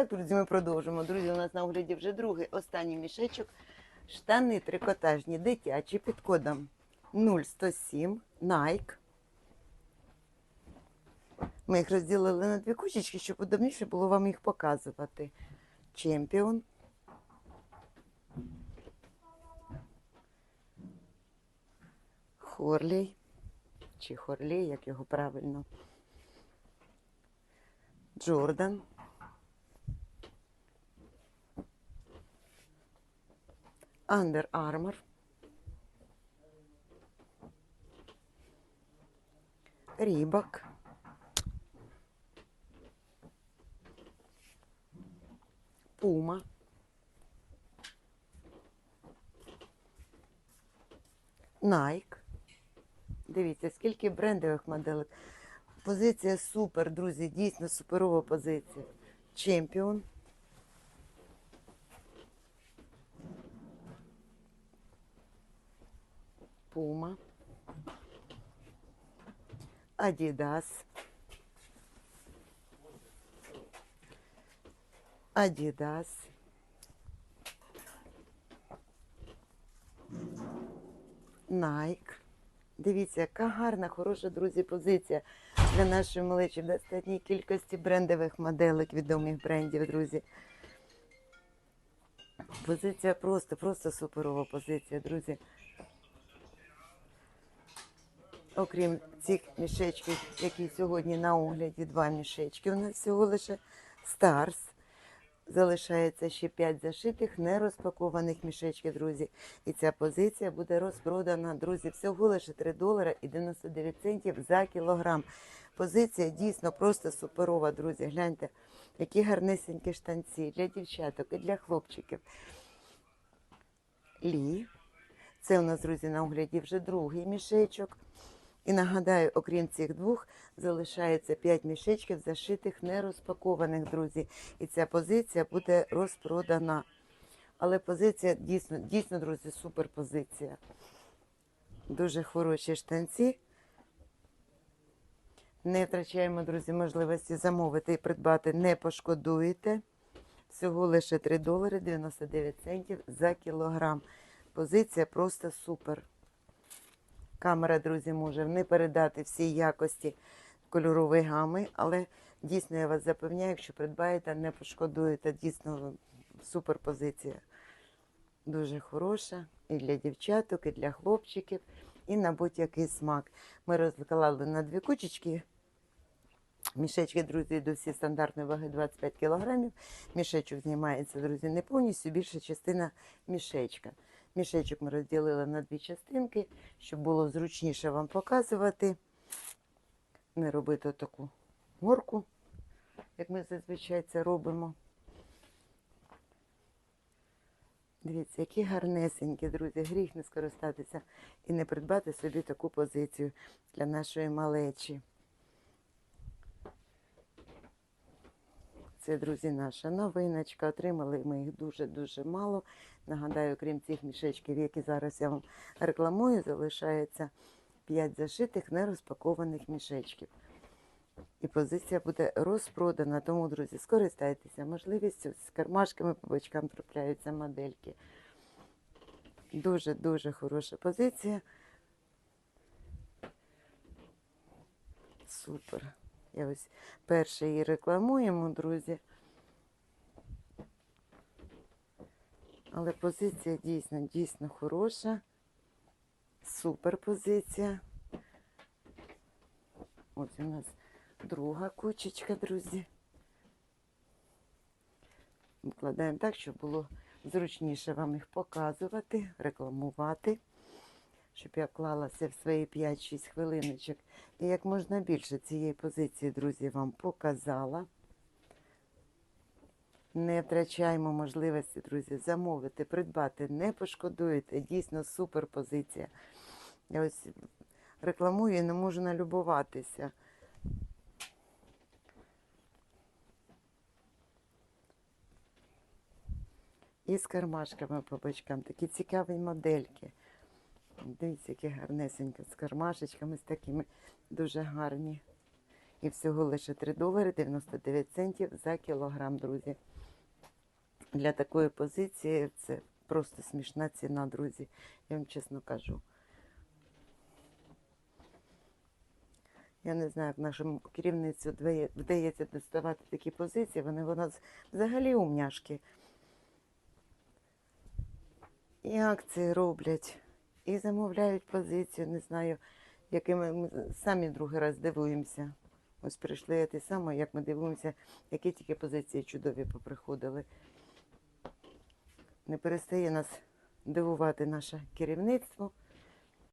так, друзі, ми продовжимо. Друзі, у нас на огляді вже другий останній мішечок. Штани трикотажні, дитячі під кодом 0107 Nike. Ми їх розділили на дві кучечки, щоб удобніше було вам їх показувати. Чемпіон. Хорлій. Чи Хорлій, як його правильно. Джордан. Under Armour. Рібок. Пума. Nike. Дивіться, скільки брендових моделей. Позиція супер, друзі, дійсно суперова позиція. Чемпіон. Пума. Адідас. Адідас. Найк. Дивіться, яка гарна, хороша, друзі, позиція для нашої малечі в достатній кількості брендових моделек, відомих брендів, друзі. Позиція просто, просто суперова позиція, друзі. Окрім цих мішечків, які сьогодні на огляді, два мішечки. У нас всього лише Старс. Залишається ще 5 зашитих, нерозпакованих мішечків, друзі. І ця позиція буде розпродана, друзі, всього лише 3 долара і 99 центів за кілограм. Позиція дійсно просто суперова, друзі. Гляньте, які гарнесенькі штанці для дівчаток і для хлопчиків. Лі. Це у нас, друзі, на огляді вже другий мішечок. І нагадаю, окрім цих двох, залишається 5 мішечків зашитих, нерозпакованих, друзі. І ця позиція буде розпродана. Але позиція дійсно, дійсно, друзі, супер позиція. Дуже хороші штанці. Не втрачаємо, друзі, можливості замовити і придбати, не пошкодуєте. Всього лише 3 долари 99 центів за кілограм. Позиція просто супер. Камера, друзі, може не передати всі якості кольорової гами, але дійсно я вас запевняю, якщо придбаєте, не пошкодуєте. Дійсно супер позиція. Дуже хороша і для дівчаток, і для хлопчиків, і на будь-який смак. Ми розклали на дві кучечки. Мішечки, друзі, до всі стандартної ваги 25 кг. Мішечок знімається, друзі, не повністю, більша частина мішечка. Мішечок ми розділили на дві частинки, щоб було зручніше вам показувати. Не робити таку горку, як ми зазвичай це робимо. Дивіться, які гарнесенькі, друзі, гріх не скористатися і не придбати собі таку позицію для нашої малечі. Це, друзі, наша новиночка. Отримали ми їх дуже-дуже мало. Нагадаю, крім цих мішечків, які зараз я вам рекламую, залишається 5 зашитих нерозпакованих мішечків. І позиція буде розпродана. Тому, друзі, скористайтеся можливістю. З кармашками по бочкам трапляються модельки. Дуже-дуже хороша позиція. Супер. Я ось перше її рекламуємо, друзі. Але позиція дійсно, дійсно хороша. Супер позиція. Ось у нас друга кучечка, друзі. Викладаємо так, щоб було зручніше вам їх показувати, рекламувати, щоб я вклалася в свої 5-6 хвилиночок. І як можна більше цієї позиції, друзі, вам показала. Не втрачаємо можливості, друзі, замовити, придбати, не пошкодуєте. Дійсно супер позиція. Я ось рекламую і не можу налюбуватися. І з кармашками по бочкам. Такі цікаві модельки. Дивіться, які гарнесенькі з кармашечками, з такими дуже гарні. І всього лише 3 долари 99 центів за кілограм, друзі. Для такої позиції це просто смішна ціна, друзі. Я вам чесно кажу. Я не знаю, як нашому керівництву вдає- вдається доставати такі позиції. Вони вона взагалі умняшки. І акції роблять, і замовляють позицію. Не знаю, якими ми самі другий раз дивуємося. Ось прийшли те саме, як ми дивимося, які тільки позиції чудові поприходили. Не перестає нас дивувати наше керівництво.